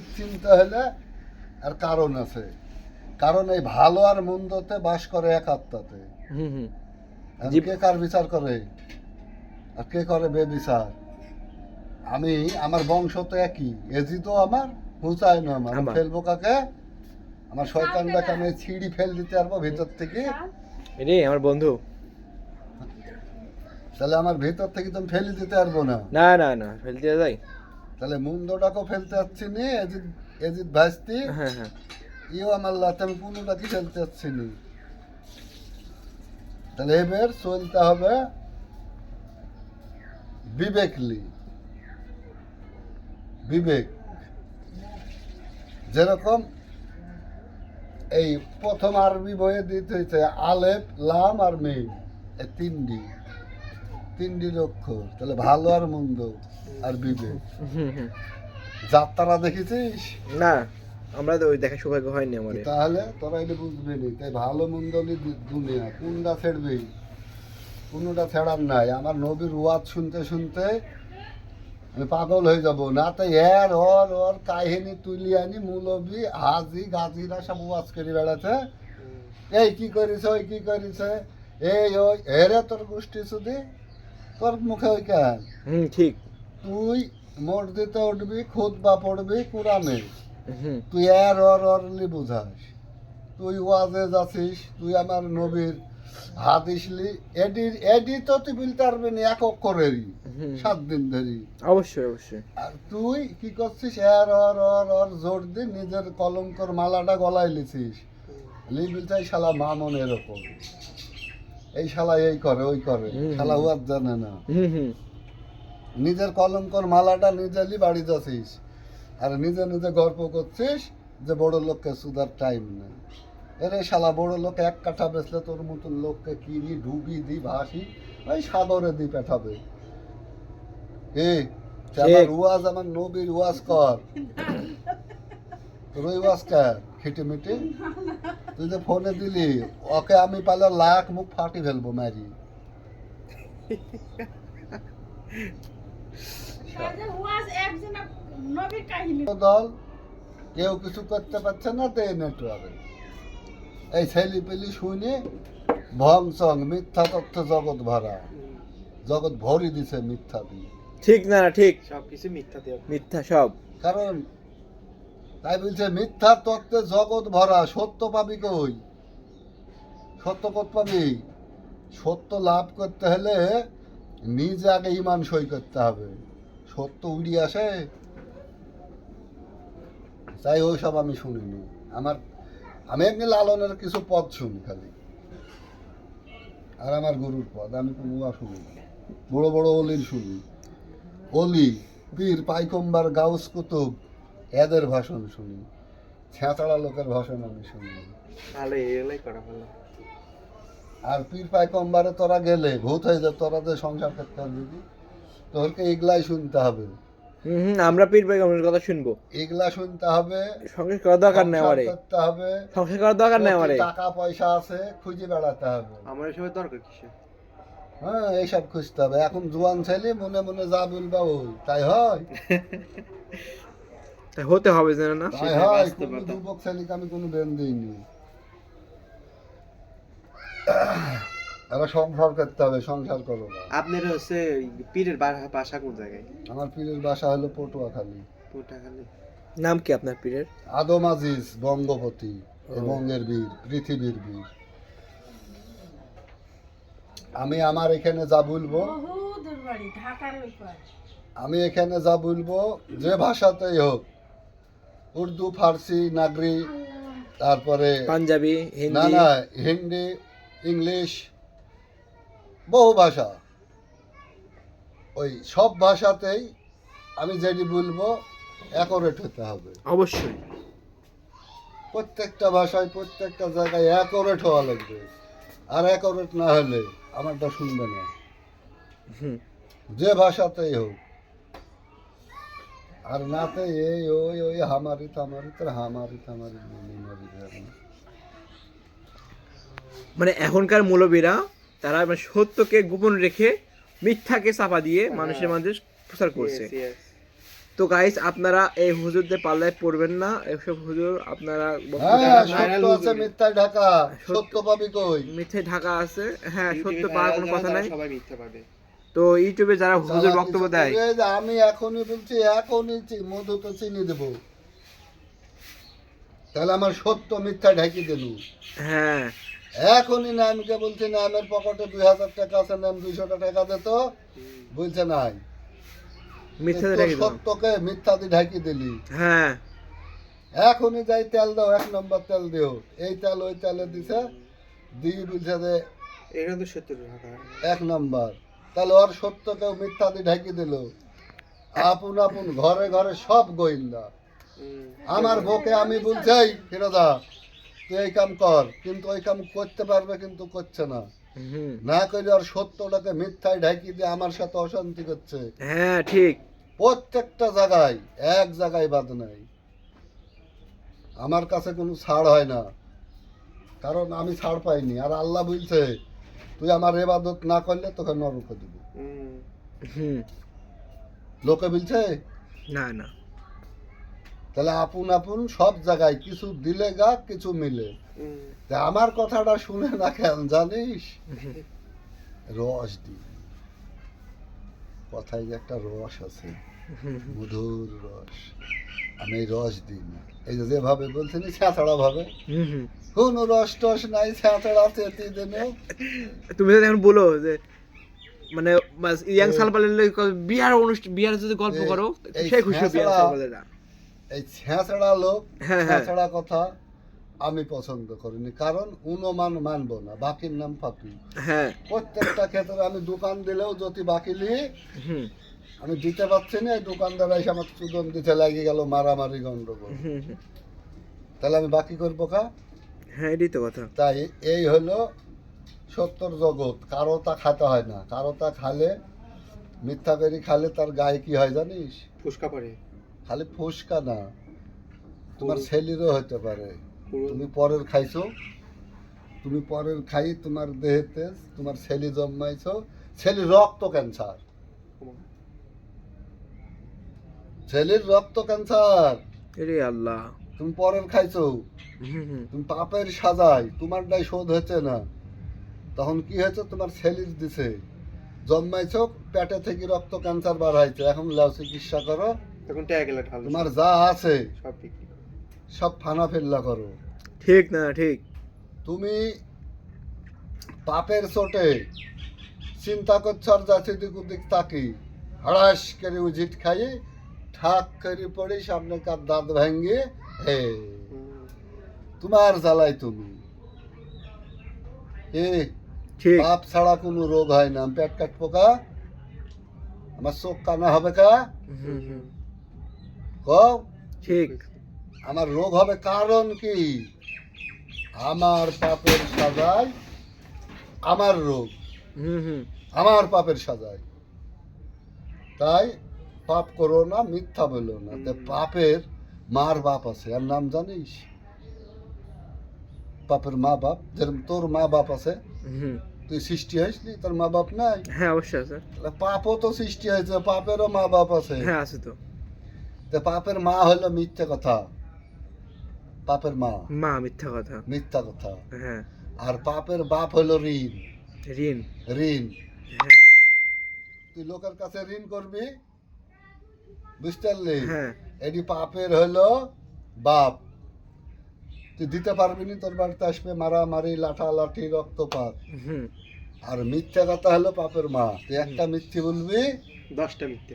উচিত চিন্তা হলে আর কারণ আছে। কারণ এই ভালো আর মন্দতে বাস করে এক আত্মাতে। কে কার বিচার করে? আর কে করে বে বিচার আমি আমার বংশ তো একই। এজি তো আমার হুসাইন আমার। আমি আমার। ফেলব কাকে? আমার শয়তানটাকে আমি ছিঁড়ি ফেল দিতে পারব ভিতর থেকে। রে আমার বন্ধু। তাহলে আমার ভিতর থেকে তুমি ফেলে দিতে পারব না। না না না ফেলতে যাই। তাহলে মুন্ডটাকেও ফেলতে পারছি নি এজিদ এজিদ ভাসতি হ্যাঁ হ্যাঁ। ইও আমার লাতে আমি কোনোটাকে ফেলতে পারছি নি। তাহলে এবার চলতে হবে বিবেকলি বিবেক। যেরকম এই প্রথম আরবি বইয়ে দিতে হয়েছে আলেপ লাম আর মেয়ে এই তিনটি। তিনটি অক্ষর তাহলে ভালো আর মন্দ। আর বিবেক যাত্রা দেখেছিস? না আমরা তো ওই দেখা সৌভাগ্য হয়নি আমার তাহলে? তোরা এটা বুঝবি নি। তাই ভালো মন্দ দুনিয়া। কোনটা ছেড়বি? কোনটা ছেড়ার নাই। আমার নবীর ওয়াজ শুনতে শুনতে আমি পাগল হয়ে যাব। না তো এর ওর ওর কাহিনী তুলি আনি মুলবি হাজি গাজিরা সব ওয়াজ করে বেড়াচ্ছে এই কি করিস ওই কি করিছে এই ওই এরে তোর গোষ্ঠী শুধু? তোর মুখে ওই কেন? ঠিক। তুই মসজিদে উঠবি খুদ বা পড়বি কোরআনে তুই আর অর অরলি বুঝাস। তুই ওয়াজে যাচ্ছিস তুই আমার নবীর হাদিসলি এডি এডি তো তুই বলতে পারবি না এক অক্ষরেরই সাত দিন ধরি অবশ্যই অবশ্যই। আর তুই কি করছিস এর অর অর অর জোর দিয়ে নিজের কলঙ্কর মালাটা গলায় লিছিস। লি বলছে শালা মামন এরকম। এই শালা এই করে ওই করে। শালা ওয়াজ জানে না। হুম হুম। নিজের কলঙ্কর মালাটা নিজেরই বাড়ি যাচ্ছিস। আর নিজে নিজে গল্প করছিস যে বড় লোককে সুদার টাইম নেই। এরে শালা বড় লোক এক কাঠা বেচলে তোর মতন লোককে কিনি ডুবি দি ভাসি ওই সাগরে দি পেঠাবে এ আমার ঠিক। ওয়াজ আমার নবীর ওয়াজ কর। তোর ওয়াজ কর? খিটে মিটে তুই যে ফোনে দিলি ওকে আমি পালে লাখ মুখ ফাটি ফেলব ম্যারি কাজে ওয়াজ একজনা নবীর কাহিনী দল কেউ কিছু করতে পারছে না তো এই নেটওয়ার্কে এই ছেলি পেলি শুনে ভং সং মিথ্যা তথ্য জগৎ ভরা। জগৎ ভরি দিছে মিথ্যা দিয়ে। ঠিক না ঠিক। সবকিছু মিথ্যা দেওয়া মিথ্যা সব। কারণ তাই বলছে মিথ্যা তত্ত্বে জগৎ ভরা সত্য পাবি কই? সত্য কত পাবি? সত্য লাভ করতে হলে নিজে আগে ইমান সই করতে হবে। সত্য উড়ি আসে? তাই ওইসব আমি শুনিনি আমার আমি এমনি লালনের কিছু পদ শুনি খালি। আর আমার গুরুর পদ আমি কোনো উয়া শুনি না। বড় বড় অলির শুনি। অলি পীর পাইকম্বার গাউস কুতুব এদের ভাষণ শুনি। ছেঁচড়া লোকের ভাষণ আমি শুনি আর পীর পাইকম্বারে তোরা গেলে ভূত হয়ে যা তোরা যে সংসার করতে পারবি তোরকে এগুলাই শুনতে হবে। হুম আমরা পীর বেগমের কথা শুনব। এগুলা শুনতে হবে। সংসার করার দরকার নেই আমারে। করতে হবে। সংসার করার দরকার নেই আমারে। টাকা পয়সা আছে খুঁজে বেড়াতে হবে। আমার এসবের দরকার কিসে? হ্যাঁ এইসব খুঁজতে হবে। এখন জোয়ান ছেলে মনে মনে যা বলবা ওই তাই হয়? তাই হতে হবে যেন না। তাই সেটাই হয় কোনো যুবক ছেলেকে আমি কোনো বেন দিইনি। এবার সংসার করতে হবে সংসার করো না। আপনার হচ্ছে পীরের বাসা কোন জায়গায়? আমার পীরের বাসা হলো পটুয়াখালী। পুটাখালী নাম কি আপনার পীরের? আদম আজিজ বঙ্গপতি বঙ্গের বীর পৃথিবীর বীর। আমি আমার এখানে যা বলব আমি এখানে যা বলব যে ভাষাতেই হোক উর্দু ফার্সি নাগরি তারপরে পাঞ্জাবি না না হিন্দি ইংলিশ বহু ভাষা। ওই সব ভাষাতেই আমি যেটি বলব অ্যাকোরেট হতে হবে। অবশ্যই। প্রত্যেকটা ভাষায় প্রত্যেকটা জায়গায় অ্যাকোরেট হওয়া লাগবে। আর অ্যাকোরেট না হলে আমারটা শুনবে না। যে ভাষাতেই হোক। আর নাতে এই ওই ওই হামারি থামারি তোর হামারি থামারি। মানে এখনকার মৌলবীরা তারা মানে সত্যকে গোপন রেখে মিথ্যাকে চাপা দিয়ে মানুষের মাঝে প্রচার করছে. তো গাইস আপনারা এই হুজুরদের পাল্লায় পড়বেন না। এসব হুজুর আপনারা বক্তব্য হ্যাঁ দেন না। সত্য আছে মিথ্যায় ঢাকা। সত্য পাবি কই? মিথ্যে ঢাকা আছে। হ্যাঁ সত্য ইউটিউবে পাওয়ার কোনো কথা নাই। সবাই মিথ্যা পাবে। তো ইউটিউবে যারা হুজুর বক্তব্য দেয় আমি এখনই বলছি এখনই মধু তো চিনি দেবো। তাহলে আমার সত্য মিথ্যা ঢাকি দিল। হ্যাঁ এখনই নামকে বলছি নামের পকেটে দুই হাজার টাকা আছে নাম দুইশো টাকা দিত বলছে নাই। সত্যকে মিথ্যা দিয়ে ঢাকি দিলি। হ্যাঁ। এখনই যাই তেল দাও এক নম্বর তেল দিও। এই তেল ওই তেলে দিছে দিয়ে বলছে যে এখানে তো সত্তর টাকা এক নম্বর। তাহলে ওর সত্যকেও মিথ্যা দিয়ে ঢাকি দিল। আপন আপন ঘরে ঘরে সব গোয়েন্দা। আমার বউকে আমি বলছি "এই ফিরোদা তুই এই কাম কর কিন্তু ওই কাম করতে পারবে কিন্তু করছে না। না করে আর সত্যটাকে মিথ্যায় ঢাকি দিয়ে আমার সাথে অশান্তি করছে। হ্যাঁ ঠিক। প্রত্যেকটা জায়গায় এক জায়গায় বাদ নাই। আমার কাছে কোনো ছাড় হয় না। কারণ আমি ছাড় পাইনি। আর আল্লাহ বলছে তুই আমার এবাদত না করলে তোকে নরকে দিব। লোকে বলছে না না। তাহলে আপন আপন সব জায়গায় কিছু দিলে গা কিছু মিলে। তা আমার কথাটা শুনে না কেন জানিস? রস দি। কথায় যে একটা রস আছে মধুর রস। আমি রস দিই না। এই যে যেভাবে বলছেন ছ্যাঁচড়া ভাবে। হুম রস টস নাই ছ্যাঁচড়া চেতি দেনে। তুমি যদি এখন বলো যে মানে ইয়াং সালপালের বিয়ার অনুষ্ঠান বিয়ার যদি গল্প করো এই সে খুশি হবে সালপালেরা। এই ছ্যাঁচড়া লোক হ্যাঁ, হ্যাঁ। কথা আমি পছন্দ করিনি। কারণ উনমান মানবো না বাকির নাম পাপি হ্যাঁ। প্রত্যেকটা ক্ষেত্রে আমি দোকান দিলেও যদি বাকিলি হুম। আমি দিতে পারছি না এই দোকানদার এসে আমার চুদন দিতে লাগিয়ে গেল মারামারি গন্ডগোল। তাহলে আমি বাকি করব কা? হ্যাঁ এটাই তো কথা। তাই এই হলো সত্তর জগৎ। কারও তা খাতে হয় না। কারও তা খালে মিথ্যা করে খালে তার গায়ে কি হয় জানিস? ফুসকা পড়ে। খালি ফুসকা না তোমার ছেলেরও হতে পারে। তুমি পরের খাইছো তুমি পরের খাই তোমার দেহে তেজ তোমার ছেলে জন্মাইছো। ছেলে রক্ত ক্যান্সার ছেলের রক্ত ক্যান্সার এরে আল্লাহ। তুমি পরের খাইছো। তুমি পাপের সাজাই তোমারটাই শোধ হচ্ছে না। তখন কি হয়েছে? তোমার ছেলির দিছে। জন্মাইছো পেটে থেকে রক্ত ক্যান্সার বার হয়েছে। এখন লাও চিকিৎসা করো। তখন ট্যাগ এলে ঢাল তোমার যা আছে সব বিক্রি সব ফানা ফেল্লা করো। ঠিক না ঠিক। তুমি পাপের চোটে চিন্তা করছ আর যাচ্ছে দিক ওদিক তাকি। হড়াস করে উজিট খাই ঠাক করে পড়ি সামনে কার দাঁত ভেঙ্গে হে তোমার জ্বালাই তুমি। এ ঠিক। পাপ ছাড়া কোনো রোগ হয় না। পেট কাট পোকা আমার চোখ কানা হবে কা? হুম হুম। কও? ঠিক। আমার রোগ হবে কারণ কি? আমার পাপের সাজায় আমার রোগ। আমার পাপের সাজায়। তাই পাপ করো না মিথ্যা বলো না। তে পাপের মার বাপ আছে আর নাম জানিস? পাপের মা বাপ যেরকম তোর মা বাপ আছে তুই সৃষ্টি হয়েছিলি তোর মা বাপ নাই? হ্যাঁ অবশ্যই আছে। পাপও তো সৃষ্টি হয়েছে পাপেরও মা বাপ আছে। হ্যাঁ আছে তো। তে পাপের মা হলো মিথ্যে কথা। পাপের মা। মা মিথ্যা কথা। মিথ্যা কথা। হ্যাঁ। আর পাপের বাপ হলো ঋণ। ঋণ। ঋণ। হ্যাঁ। তুই লোকের কাছে ঋণ করবি? বুঝতে পারলি? হ্যাঁ। এটি পাপের হলো বাপ। তুই দিতে পারবি না তোর বাড়িতে আসবে মারামারি লাঠালাঠি রক্তপাত। হুম। আর মিথ্যা কথা হলো পাপের মা। তুই একটা মিথ্যে বলবি দশটা মিথ্যে।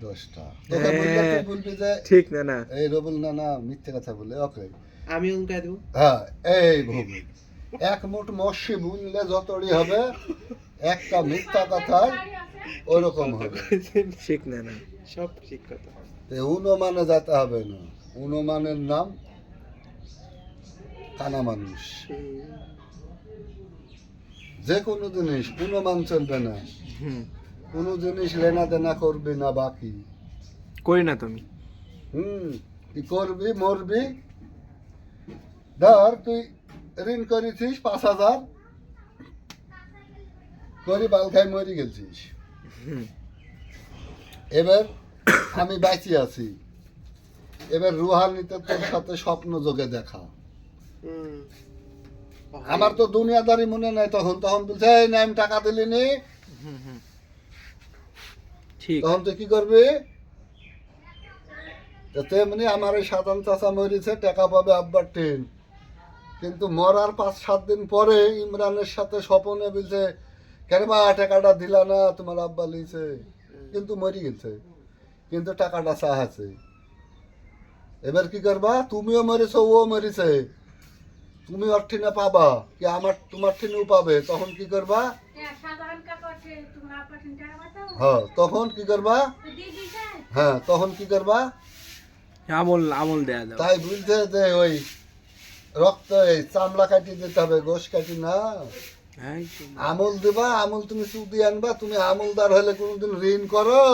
দশটা। তোকে বললে তুই বলবি যে ঠিক না না। এই রবুল না না মিথ্যে কথা বলে ওকে। আমি উনকা দেবো? হ্যাঁ এই ভূমি। এক মুঠ মস্যি বুনলে যতই হবে একটা মিথ্যা কথায় ওরকম হবে। ঠিক না না। সব ঠিক কথা। তো অনুমানে যেতে হবে না। অনুমানের নাম কানা মানুষ। যে কোনো জিনিস অনুমান চলবে না কোনো জিনিস লেনা দেনা করবি না বাকি। করি না তুমি? হুম তুই করবি মরবি? ধর তুই ঋণ করেছিস পাঁচ হাজার। করি বাল খাই মরি গেছিস। এবার আমি বাইচি আছি। এবার রুহানিতে তোর সাথে স্বপ্ন যোগে দেখা। আমার তো দুনিয়াদারি মনে নাই তখন তখন বলছে এই না আমি টাকা দিলি নি। হুম হুম ঠিক। তখন তুই কি করবি? তেমনি আমার এই সাধারণ মরেছে টাকা পাবে আব্বার কিন্তু মরার পাঁচ সাত দিন পরে ইমরানের সাথে স্বপনে বলছে কেন বা টাকাটা দিলা না? তোমার আব্বা লিছে। কিন্তু মরি গেছে। কিন্তু টাকাটা চাহাছে। এবার কি করবা? তুমিও মরেছো ও মরেছে। তুমি ওর ঠিনে পাবা কি আমার তোমার ঠিনেও পাবে তখন কি করবা? পাঠাও হ্যাঁ তখন কি করবা? হ্যাঁ তখন কি করবা? আমল আমল দেয়া দাও। তাই বুঝতে যে ওই রক্ত এই চামড়া কাটি দিতে হবে গোশ কাটি না। হ্যাঁ আমল দিবা আমল তুমি চুদি আনবা তুমি আমলদার হলে কোনোদিন ঋণ করো।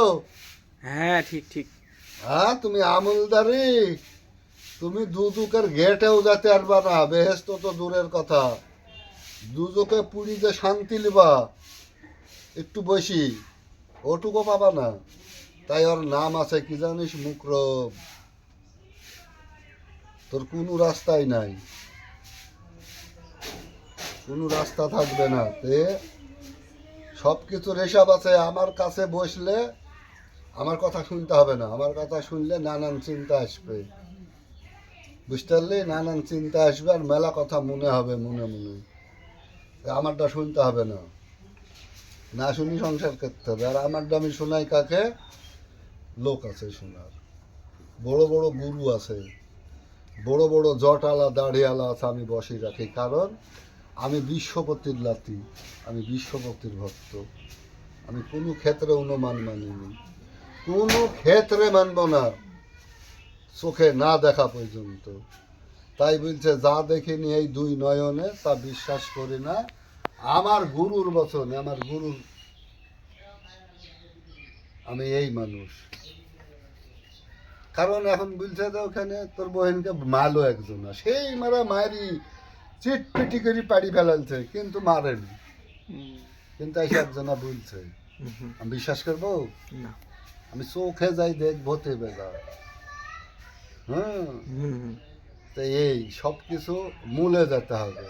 হ্যাঁ ঠিক ঠিক। হ্যাঁ তুমি আমলদারি তুমি দুদুকের গেটেও যেতে পারবা না বেহেস্ত তো দূরের কথা। দুদুকে পুরী যে শান্তি লিবা একটু বসি, ওটুকু পাবা না। তাই ওর নাম আছে, কি জানিস মুকরব তোর কোনো রাস্তাই নাই। কোনো রাস্তা থাকবে না। তে সব কিছুর হিসাব আছে, আমার কাছে বসলে আমার কথা শুনতে হবে না। আমার কথা শুনলে নানান চিন্তা আসবে। বুঝতে নানান চিন্তা আসবে আর মেলা কথা মনে হবে, মনে মনে। আমারটা শুনতে হবে না। না শুনি সংসার করতে হবে। আর আমারটা আমি শোনাই কাকে? লোক আছে শোনার। বড় বড় গুরু আছে। বড় বড় জটালা, দাড়িয়ালা আছে আমি বসে রাখি। কারণ আমি বিশ্বপতির লাতি, আমি বিশ্বপতির ভক্ত। আমি কোনো ক্ষেত্রে অনুমান মানিনি। কোনো ক্ষেত্রে মানব না। চোখে না দেখা পর্যন্ত। তাই বলছে যা দেখিনি এই দুই নয়নে তা বিশ্বাস করি না। আমার গুরুর বচনে আমার গুরুর আমি এই মানুষ। কারণ এখন বলছে যে ওখানে তোর বহিনকে মারলো একজন। সেই মারা মারি চিটপিটি করে পাড়ি ফেলালছে কিন্তু মারেনি। কিন্তু এসে একজনা বলছে আমি বিশ্বাস করব? আমি চোখে যাই দেখব তে বেলা। হ্যাঁ তো এই সব কিছু মূলে যেতে হবে।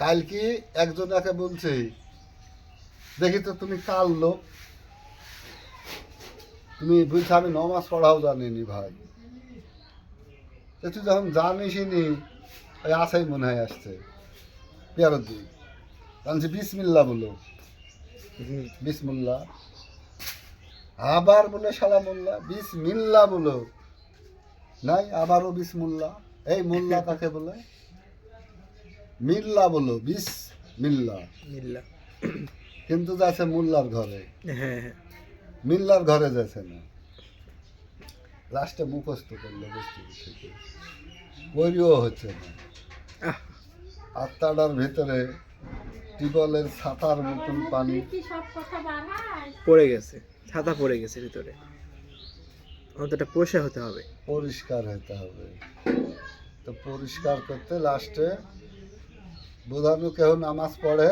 কাল কি একজন একে বলছি দেখি তো তুমি কাল লোক। তুমি বলছো আমি নমাজ পড়াও জানিনি ভাই। তুই যখন জানিসই নি ওই আশাই মনে হয় আসছে। পেয়ারদি জানছি বিসমিল্লা বলো। হুম, বিসমুল্লাহ আবার বলে সালামুল্লাহ। বিসমিল্লা বলো। নাই আবারও বিসমুল্লাহ। এই মোল্লা কাকে বলে? মিল্লা বলো বিস মিল্লা। মিল্লা কিন্তু যাচ্ছে মোল্লার ঘরে। হ্যাঁ হ্যাঁ। মিল্লার ঘরে যাচ্ছে না। লাস্টে মুখস্থ করল বস্তু থেকে করিও হচ্ছে না। আত্মাটার ভিতরে টিবলের ছাতার মতন পানি। কি সব কথা বাড়ায়? পড়ে গেছে ছাতা পড়ে গেছে ভিতরে। অন্তটা পয়সা হতে হবে। পরিষ্কার হতে হবে। তো পরিষ্কার করতে লাস্টে বোধানু কেহ নামাজ পড়ে,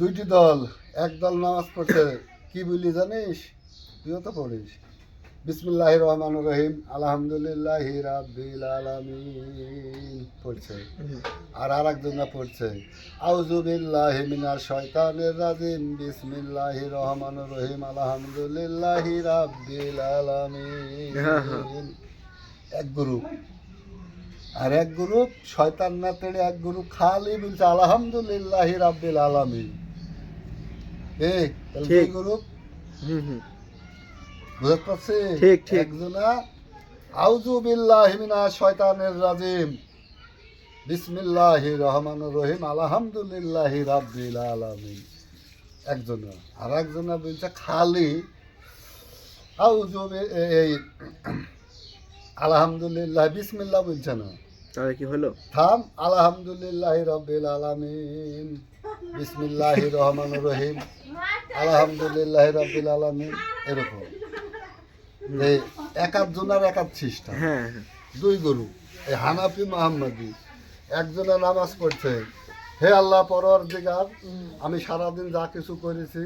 দুইটি দল, এক দল নামাজ পড়ছে কি বলি জানিস? তুইও তো পড়িস। বিসমুল্লাহ রহমান রহিম আলহামদুলিল্লাহ রাব্বিল আলামিন। পড়ছে। আর আর একজনা পড়ছে। আউজুবিল্লাহ মিনাশ শয়তানির রাজিম। বিসমিল্লাহির রহমানির রহিম আলহামদুলিল্লাহি রাব্বিল হ্যাঁ, হ্যাঁ। আলামিন এক গ্রুপ। আর এক গ্রুপ শয়তান না তেড়ে এক গ্রুপ খালি বলছে আলহামদুলিল্লাহি রাব্বিল আলামিন। এ তাহলে গ্রুপ। হুম হুম। বুঝতে পারছি? ঠিক, ঠিক। একজনা আউযু বিল্লাহি মিনাশ শয়তানির রাজিম। বিসমিল্লাহির রহমানির রহিম। আলহামদুলিল্লাহি রাব্বিল আলামিন। একজনা আর একজনা বলছে খালি আউযু বি- এই আলহামদুলিল্লাহ বিসমিল্লাহ বলছে না। তাহলে কি হলো? থাম আলহামদুলিল্লাহ রব্বিল আলামিন। বিসমিল্লাহির রহমানির রহিম। আলহামদুলিল্লাহ রব্বিল আলামিন। এরকম। এক আধজনার এক সিস্টেম। হ্যাঁ হ্যাঁ। দুই গরু এই হানাফি মোহাম্মদি একজনে নামাজ পড়ছে। হে আল্লাহ পরর দিগার আমি সারাদিন যা কিছু করেছি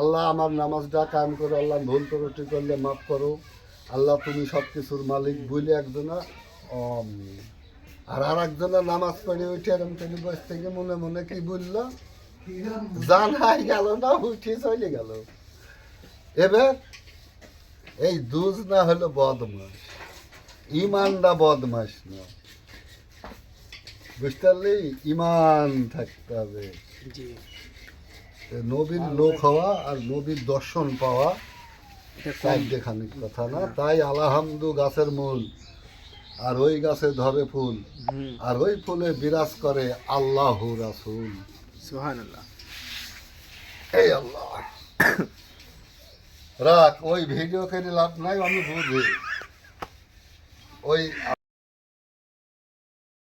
আল্লাহ আমার নামাজটা কায়েম করো আল্লাহ ভুল ত্রুটি করলে মাফ করো। আল্লাহ তুমি সব কিছুর মালিক বলে একজনা আর আর একজনা নামাজ পড়ে উঠে এরম তিনি বসে থেকে মনে মনে কি বলল? জানাই গেল না উঠে চলে গেল। এবার এই দুজ না হলো বদমাস ইমানটা বদমাস না। বুঝতে পারলি? ইমান থাকতে হবে। নবীর লোক হওয়া আর নবীর দর্শন পাওয়া খানিক কথা না। তাই আলাহামদু গাছের মূল আর ওই গাছে ধরে ফুল আর ওই ফুলে বিরাজ করে আল্লাহ রাসুল। সুবহানাল্লাহ। এই আল্লাহ। রাখ ওই ভিডিও খেয়ে লাভ নাই আমি বুঝি। ওই